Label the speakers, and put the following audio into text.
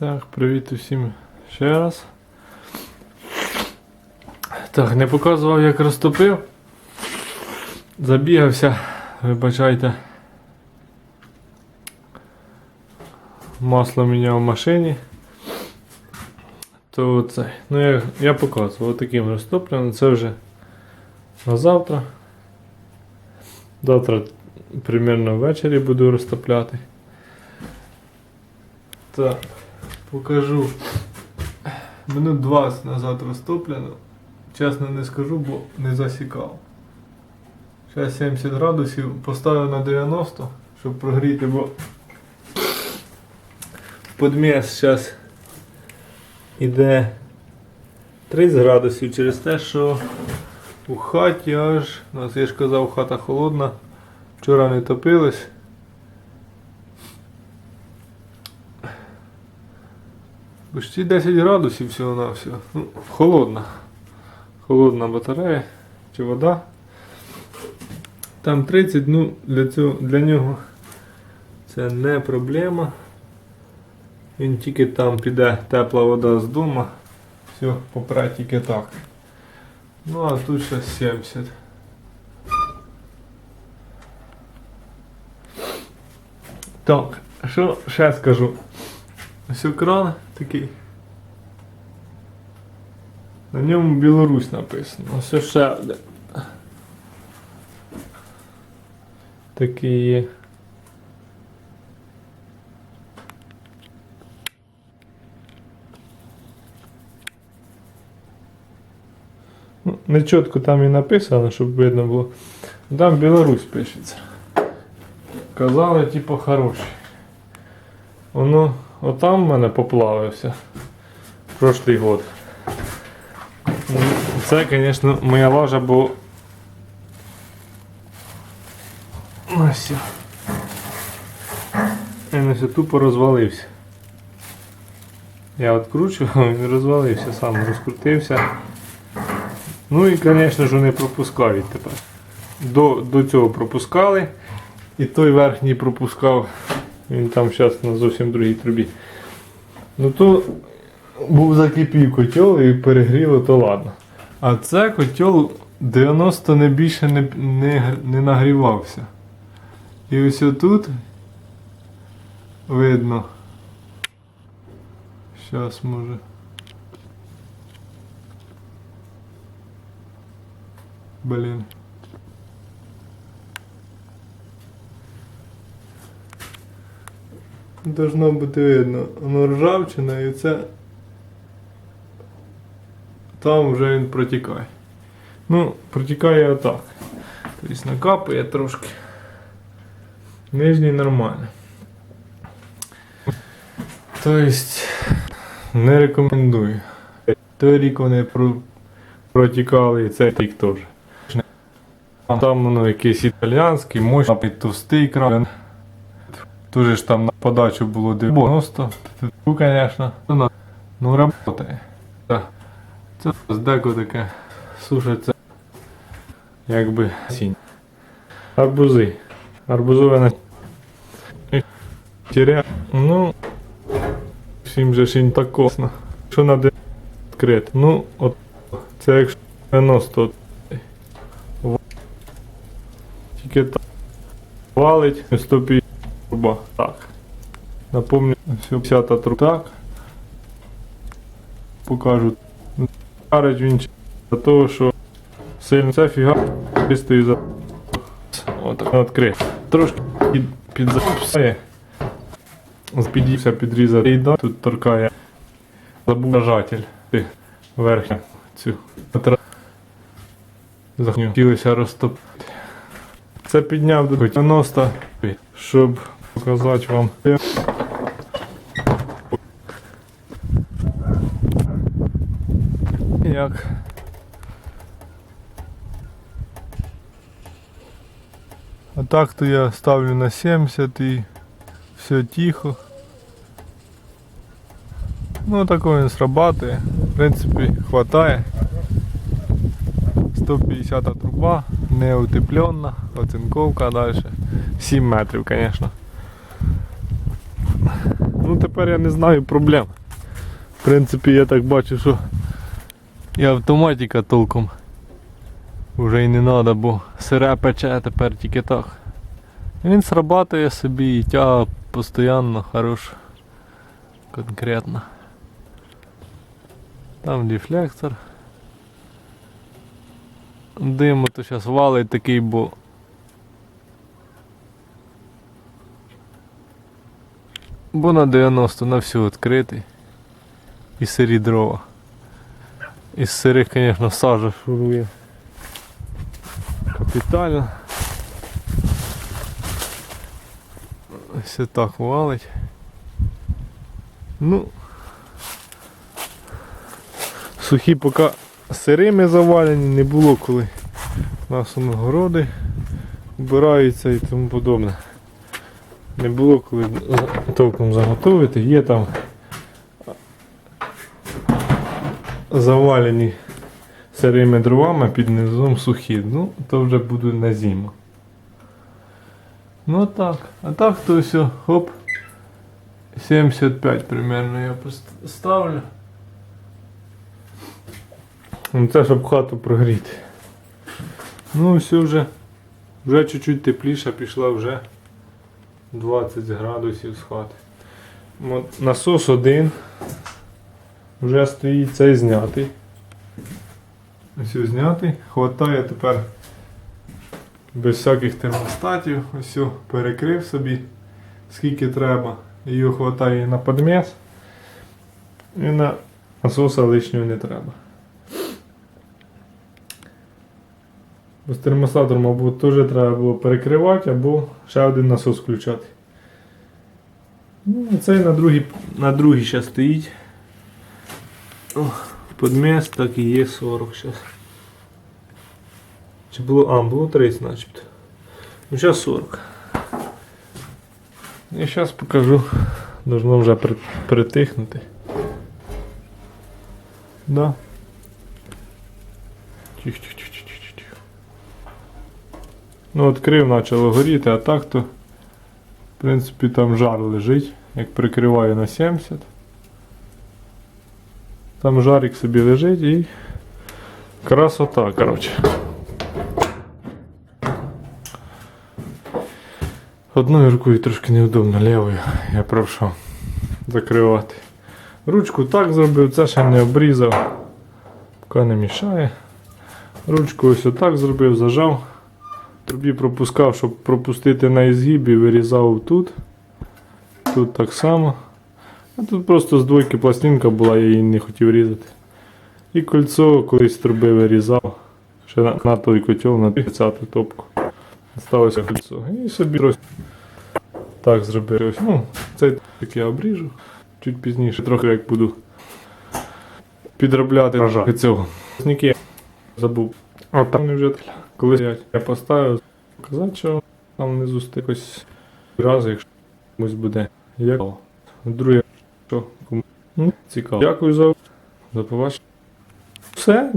Speaker 1: Так, привіт усім ще раз. Так, не показував, як розтопив. Забігався, вибачайте. Масло міняв в машині. То це. Ну я, я показував таким розтопленим. Це вже на завтра. Завтра примерно ввечері буду розтопляти. Так, покажу. Минут 20 назад розтоплено. Чесно не скажу, бо не засікав. Зараз 70 градусів, поставив на 90, щоб прогріти, бо подміс зараз іде 30 градусів через те, що у хаті аж, у нас я ж казав, хата холодна. Вчора не топилось. Почти 10 градусів всього на всього. Ну, холодна. Холодна батарея чи вода. Там 30, ну для цього для нього це не проблема. Він тільки там піде тепла вода з дому. Все, попре тільки так. Ну а тут ще 70. Так, що ще скажу? Ось екран такий. На ньому Білорусь написано. Ось ще один. Такий є. Ну, Не чітко там і написано, щоб видно було. Там Білорусь пишеться. Казали, типу, хороший. Воно отам в мене поплавився. Прошлий год. Це, звісно, моя лажа, бо. Він ось тупо розвалився. Я відкручував, він розвалився, сам розкрутився. Ну і, звісно ж, не пропускають тепер. До, до цього пропускали. І той верхній пропускав. Він там зараз на зовсім другій трубі. Ну то був закипів котел і перегріло, то ладно. А це котел 90 не більше не, не, не нагрівався. І ось отут видно. Зараз може. Блін. Должно бути видно. Воно ржавчина і це. Там вже він протікає. Ну, протікає отак. Тобто накапає трошки. Нижній нормально. Тобто не рекомендую. Той рік вони про- протікали і цей рік теж. Там воно якийсь італіянський, мощний, товстий кран. Дуже ж там на подачу було 90. Ну, звісно. Ну, работає. Це деко таке сушиться. Якби сінь. Арбузи. Арбузове на Тіря. Ну. Всім же ж так косно. Що надо відкрити? Ну, от це якщо 90. Тільки так. Валить 150 труба. Так. Напомню, все 50 труба. Так. Покажу. Карить він за того, що сильно це фіга чистий за. Отак відкрив. Трошки під, підзапсає. Підівся підрізати. І да, тут торкає. Забув нажатель. Ти верхню цю. Захотілося розтопити. Це підняв до 90, щоб показати вам. Як А так то я ставлю на 70 і все тихо. Ну такой він срабатує. В принципі, хватає. 150 труба, не утеплена, оцинковка далі. 7 метрів, звісно. Ну тепер я не знаю проблем. В принципі, я так бачу, що і автоматика толком вже й не треба, бо сире пече тепер тільки так. Він срабатує собі і тяга постійно хороша. Конкретно. Там дефлектор. Диму то зараз валить такий, бо Бо на 90 на всю відкритий. І сирі дрова. Із сирих, звісно, сажа шурує. Капітально. Ось так валить. Ну. Сухі поки сирими завалені, не було коли. У нас он городи вбираються і тому подобне. Не було коли толком заготовити. Є там завалені сирими дровами під низом сухі. Ну, то вже буде на зиму. Ну так. А так то все, хоп. 75 примерно я пост- ставлю. Ну, Це щоб хату прогріти. Ну все вже. Вже чуть-чуть тепліша пішла вже 20 градусів з хати. От Насос один. Вже стоїть цей знятий. Ось знятий. Хватає тепер без всяких термостатів. Ось перекрив собі скільки треба. Його хватає на подмес. І на насоса лишнього не треба. З термостатором або теж треба було перекривати, або ще один насос включати. Ну, цей на другий, на другий ще стоїть. О, подмес так і є 40 зараз. Чи було. А, було 30 начебто. Ну зараз 40. Я зараз покажу. Должно вже притихнути. Да. Тихо, Ну, відкрив, почало горіти, а так то, в принципі, там жар лежить, як прикриваю на 70. Там жарик собі лежить і красота, коротше. Одною рукою трошки неудобно, лівою я правша закривати. Ручку так зробив, це ще не обрізав, поки не мішає. Ручку ось отак зробив, зажав. Тобі пропускав, щоб пропустити на ізгибі, вирізав тут. Тут так само. А тут просто з двойки пластинка була, я її не хотів різати. І кольцо колись труби вирізав. Ще на, на той котел на 30-ту топку. Сталося кольцо. І собі так зробив. Ну, цей так я обріжу. Чуть пізніше, трохи як буду підробляти трохи цього. Забув. А там не вже коли я, поставив, казати, що там внизу стоїть якось раз, якщо комусь буде. Як друге, що кому цікаво. Дякую за, за побачення. Все.